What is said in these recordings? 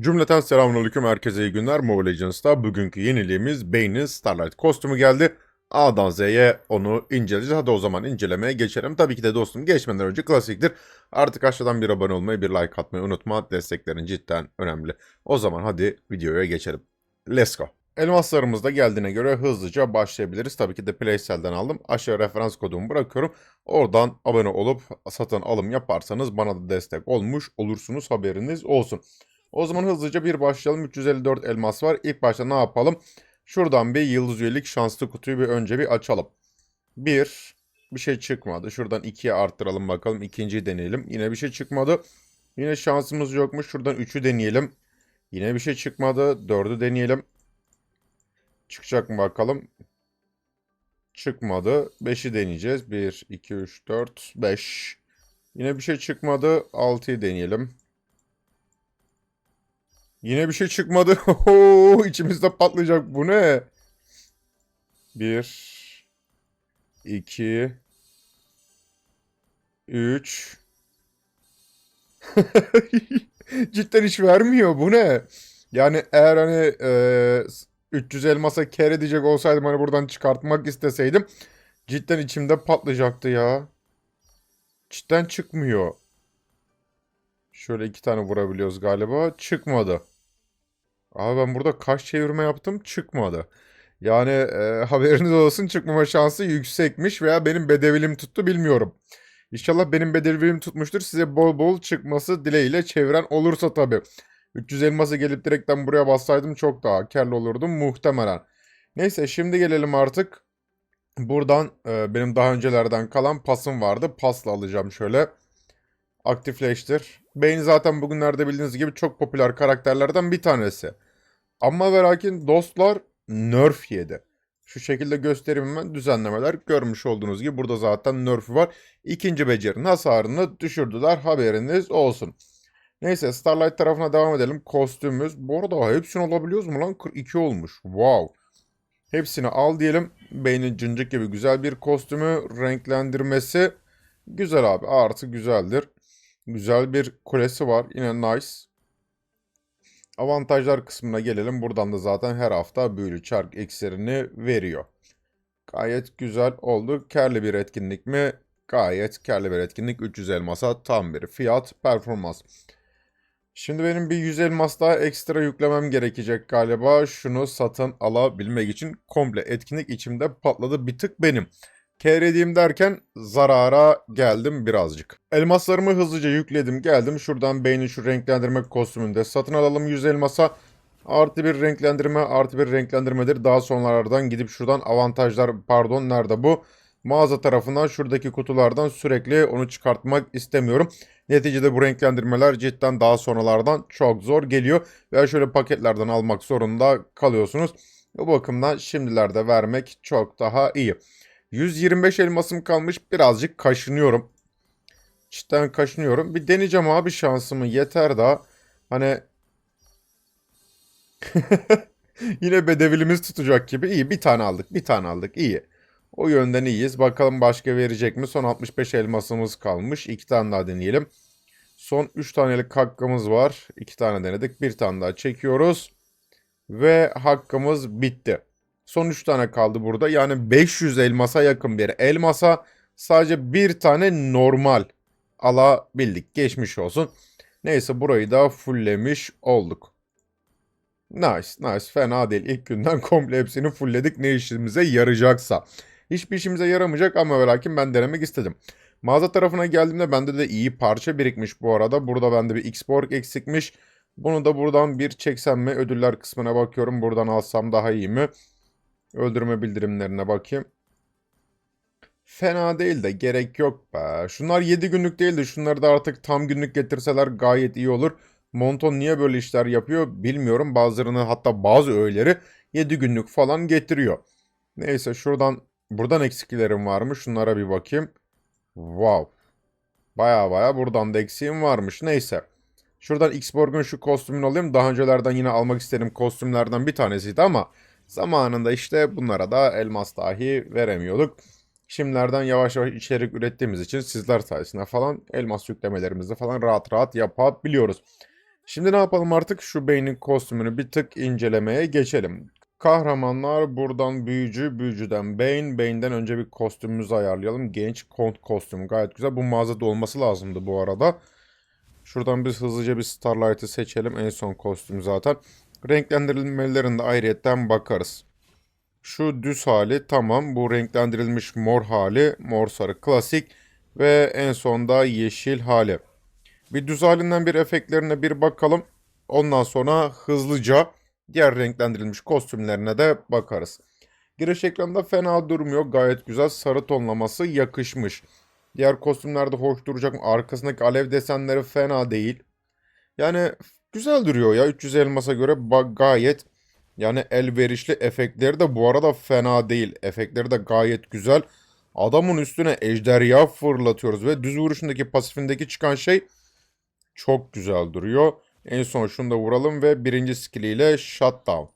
Cümleten selamünaleyküm herkese iyi günler. Mobile Legends'ta bugünkü yeniliğimiz Bane'in Starlight kostümü geldi. A'dan Z'ye onu inceleyeceğiz. Hadi o zaman incelemeye geçelim. Tabii ki de dostum geçmeden önce klasiktir. Artık aşağıdan bir abone olmayı, bir like atmayı unutma. Desteklerin cidden önemli. O zaman hadi videoya geçelim. Let's go. Elmaslarımız da geldiğine göre hızlıca başlayabiliriz. Tabii ki de Playsel'den aldım. Aşağı referans kodumu bırakıyorum. Oradan abone olup satın alım yaparsanız bana da destek olmuş olursunuz haberiniz olsun. O zaman hızlıca bir başlayalım. 354 elmas var. İlk başta ne yapalım? Şuradan bir yıldız üyelik şanslı kutuyu bir önce bir açalım. Bir. Bir şey çıkmadı. Şuradan ikiye arttıralım bakalım. İkinciyi deneyelim. Yine bir şey çıkmadı. Yine şansımız yokmuş. Şuradan üçü deneyelim. Yine bir şey çıkmadı. Dördü deneyelim. Çıkacak mı bakalım. Çıkmadı. Beşi deneyeceğiz. Bir, iki, üç, dört, beş. Yine bir şey çıkmadı. Altıyı deneyelim. Yine bir şey çıkmadı. İçimizde patlayacak. Bu ne? Bir. iki, Üç. Cidden hiç vermiyor. Bu ne? Yani eğer hani e, 300 elmasa kere edecek olsaydım hani buradan çıkartmak isteseydim cidden içimde patlayacaktı ya. Cidden çıkmıyor. Şöyle iki tane vurabiliyoruz galiba. Çıkmadı. Abi ben burada kaç çevirme yaptım çıkmadı. Yani e, haberiniz olsun çıkmama şansı yüksekmiş veya benim bedevilim tuttu bilmiyorum. İnşallah benim bedevilim tutmuştur. Size bol bol çıkması dileğiyle çeviren olursa tabii. 300 elması gelip direkten buraya bassaydım çok daha karlı olurdum muhtemelen. Neyse şimdi gelelim artık. Buradan e, benim daha öncelerden kalan pasım vardı. Pasla alacağım şöyle. Aktifleştir. Bane zaten bugünlerde bildiğiniz gibi çok popüler karakterlerden bir tanesi. Ama ve lakin dostlar nerf yedi. Şu şekilde göstereyim hemen düzenlemeler. Görmüş olduğunuz gibi burada zaten nerf var. İkinci becerinin hasarını düşürdüler. Haberiniz olsun. Neyse Starlight tarafına devam edelim. Kostümümüz. Bu arada hepsini alabiliyoruz mu lan? 42 olmuş. Wow. Hepsini al diyelim. Beynin cıncık gibi güzel bir kostümü. Renklendirmesi güzel abi. Artı güzeldir. Güzel bir kulesi var. Yine nice. Avantajlar kısmına gelelim. Buradan da zaten her hafta büyülü çark iksirini veriyor. Gayet güzel oldu. Karlı bir etkinlik mi? Gayet karlı bir etkinlik. 300 elmasa tam bir fiyat performans. Şimdi benim bir 100 elmas daha ekstra yüklemem gerekecek galiba. Şunu satın alabilmek için komple etkinlik içimde patladı bir tık benim. KR'diyim derken zarara geldim birazcık. Elmaslarımı hızlıca yükledim geldim. Şuradan beyni şu renklendirme kostümünde satın alalım 100 elmasa. Artı bir renklendirme artı bir renklendirmedir. Daha sonralardan gidip şuradan avantajlar pardon nerede bu? Mağaza tarafından şuradaki kutulardan sürekli onu çıkartmak istemiyorum. Neticede bu renklendirmeler cidden daha sonralardan çok zor geliyor. Veya şöyle paketlerden almak zorunda kalıyorsunuz. Bu bakımdan şimdilerde vermek çok daha iyi. 125 elmasım kalmış. Birazcık kaşınıyorum. Cidden kaşınıyorum. Bir deneyeceğim abi şansımı. Yeter daha. Hani yine bedevilimiz tutacak gibi. İyi bir tane aldık. Bir tane aldık. İyi. O yönden iyiyiz. Bakalım başka verecek mi? Son 65 elmasımız kalmış. İki tane daha deneyelim. Son 3 tanelik hakkımız var. 2 tane denedik. Bir tane daha çekiyoruz. Ve hakkımız bitti. Son 3 tane kaldı burada. Yani 500 elmasa yakın bir elmasa sadece bir tane normal alabildik. Geçmiş olsun. Neyse burayı da fulllemiş olduk. Nice nice fena değil. İlk günden komple hepsini fullledik ne işimize yarayacaksa. Hiçbir işimize yaramayacak ama ve lakin ben denemek istedim. Mağaza tarafına geldiğimde bende de iyi parça birikmiş bu arada. Burada bende bir X-Borg eksikmiş. Bunu da buradan bir çeksem mi? Ödüller kısmına bakıyorum. Buradan alsam daha iyi mi? Öldürme bildirimlerine bakayım. Fena değil de gerek yok be. Şunlar 7 günlük değil de şunları da artık tam günlük getirseler gayet iyi olur. Monton niye böyle işler yapıyor bilmiyorum. Bazılarını hatta bazı öğeleri 7 günlük falan getiriyor. Neyse şuradan buradan eksiklerim varmış. Şunlara bir bakayım. Wow. Baya baya buradan da eksiğim varmış. Neyse. Şuradan X-Borg'un şu kostümünü alayım. Daha öncelerden yine almak istediğim kostümlerden bir tanesiydi ama zamanında işte bunlara da elmas dahi veremiyorduk. Şimdilerden yavaş yavaş içerik ürettiğimiz için sizler sayesinde falan elmas yüklemelerimizi falan rahat rahat yapabiliyoruz. Şimdi ne yapalım artık? Şu beynin kostümünü bir tık incelemeye geçelim. Kahramanlar buradan büyücü, büyücüden beyin, beyinden önce bir kostümümüzü ayarlayalım. Genç kont kostümü gayet güzel. Bu mağazada olması lazımdı bu arada. Şuradan biz hızlıca bir Starlight'ı seçelim. En son kostüm zaten. Renklendirilmelerinde ayrıyetten bakarız. Şu düz hali tamam. Bu renklendirilmiş mor hali. Mor sarı klasik. Ve en sonda yeşil hali. Bir düz halinden bir efektlerine bir bakalım. Ondan sonra hızlıca diğer renklendirilmiş kostümlerine de bakarız. Giriş ekranında fena durmuyor. Gayet güzel. Sarı tonlaması yakışmış. Diğer kostümlerde hoş duracak mı? Arkasındaki alev desenleri fena değil. Yani güzel duruyor ya. 300 elmasa göre gayet yani elverişli efektleri de bu arada fena değil. Efektleri de gayet güzel. Adamın üstüne ejderha fırlatıyoruz ve düz vuruşundaki pasifindeki çıkan şey çok güzel duruyor. En son şunu da vuralım ve birinci skilliyle shutdown.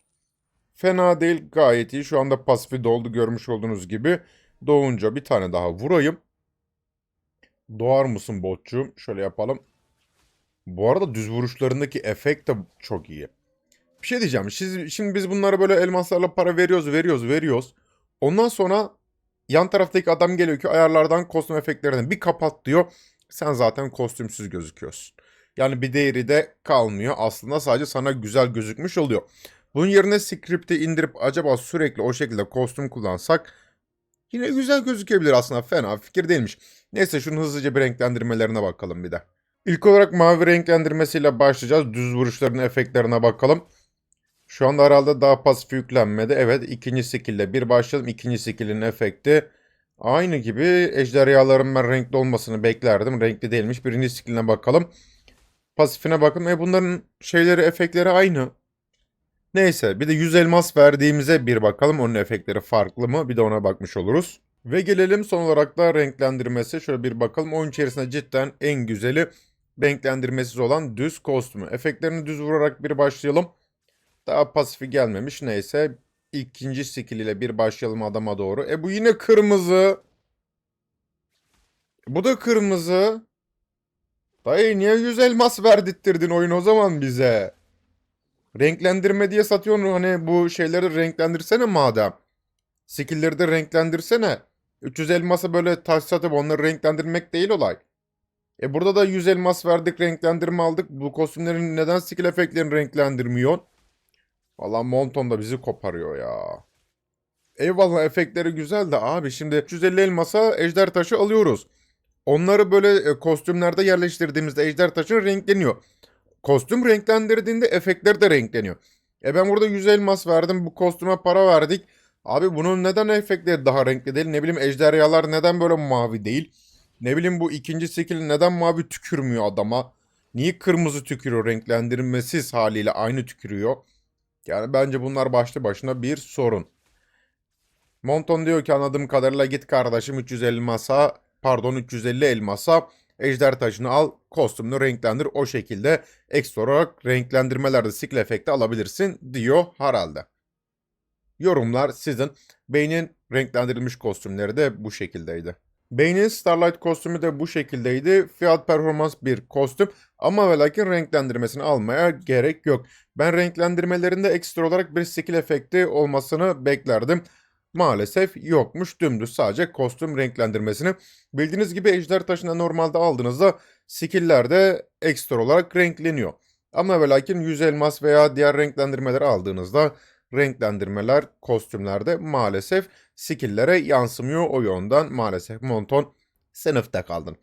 Fena değil gayet iyi. Şu anda pasifi doldu görmüş olduğunuz gibi. Doğunca bir tane daha vurayım. Doğar mısın botçum? Şöyle yapalım. Bu arada düz vuruşlarındaki efekt de çok iyi. Bir şey diyeceğim. Siz, şimdi biz bunlara böyle elmaslarla para veriyoruz, veriyoruz, veriyoruz. Ondan sonra yan taraftaki adam geliyor ki ayarlardan kostüm efektlerini bir kapat diyor. Sen zaten kostümsüz gözüküyorsun. Yani bir değeri de kalmıyor. Aslında sadece sana güzel gözükmüş oluyor. Bunun yerine script'i indirip acaba sürekli o şekilde kostüm kullansak yine güzel gözükebilir aslında. Fena fikir değilmiş. Neyse şunun hızlıca bir renklendirmelerine bakalım bir de. İlk olarak mavi renklendirmesiyle başlayacağız. Düz vuruşların efektlerine bakalım. Şu anda herhalde daha pasif yüklenmedi. Evet ikinci skill'le bir başlayalım. İkinci skill'in efekti aynı gibi. Ejderhaların ben renkli olmasını beklerdim. Renkli değilmiş. Birinci skill'ine bakalım. Pasifine bakın. E bunların şeyleri, efektleri aynı. Neyse bir de 100 elmas verdiğimize bir bakalım. Onun efektleri farklı mı? Bir de ona bakmış oluruz. Ve gelelim son olarak da renklendirmesi. Şöyle bir bakalım. Oyun içerisinde cidden en güzeli renklendirmesiz olan düz kostümü. Efektlerini düz vurarak bir başlayalım. Daha pasifi gelmemiş. Neyse. ikinci skill ile bir başlayalım adama doğru. E bu yine kırmızı. Bu da kırmızı. Dayı niye 100 elmas verdirttirdin oyun o zaman bize? Renklendirme diye satıyorsun hani bu şeyleri renklendirsene madem. Skill'leri de renklendirsene. 300 elmasa böyle taş satıp onları renklendirmek değil olay. E burada da 100 elmas verdik renklendirme aldık. Bu kostümlerin neden skill efektlerini renklendirmiyor? Valla Monton da bizi koparıyor ya. Eyvallah efektleri güzel de abi şimdi 350 elmasa ejder taşı alıyoruz. Onları böyle e, kostümlerde yerleştirdiğimizde ejder taşı renkleniyor. Kostüm renklendirdiğinde efektler de renkleniyor. E ben burada 100 elmas verdim bu kostüme para verdik. Abi bunun neden efektleri daha renkli değil? Ne bileyim ejderhalar neden böyle mavi değil? Ne bileyim bu ikinci skill neden mavi tükürmüyor adama? Niye kırmızı tükürüyor renklendirmesiz haliyle aynı tükürüyor? Yani bence bunlar başlı başına bir sorun. Monton diyor ki anladığım kadarıyla git kardeşim 350 masa pardon 350 elmasa ejder taşını al kostümünü renklendir o şekilde ekstra olarak renklendirmelerde skill efekti alabilirsin diyor herhalde. Yorumlar sizin. Beynin renklendirilmiş kostümleri de bu şekildeydi. Beynin Starlight kostümü de bu şekildeydi. Fiyat performans bir kostüm ama ve lakin renklendirmesini almaya gerek yok. Ben renklendirmelerinde ekstra olarak bir skill efekti olmasını beklerdim. Maalesef yokmuş dümdüz sadece kostüm renklendirmesini. Bildiğiniz gibi ejder taşını normalde aldığınızda skill'ler de ekstra olarak renkleniyor. Ama ve lakin 100 elmas veya diğer renklendirmeleri aldığınızda renklendirmeler kostümlerde maalesef skill'lere yansımıyor o yönden maalesef Monton sınıfta kaldın.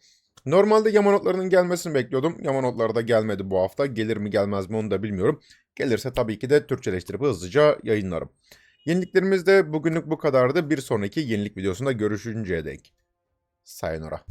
Normalde Yamanotlarının gelmesini bekliyordum. Yamanotlar da gelmedi bu hafta. Gelir mi gelmez mi onu da bilmiyorum. Gelirse tabii ki de Türkçeleştirip hızlıca yayınlarım. Yeniliklerimiz de bugünlük bu kadardı. Bir sonraki yenilik videosunda görüşünceye dek. Sayonara.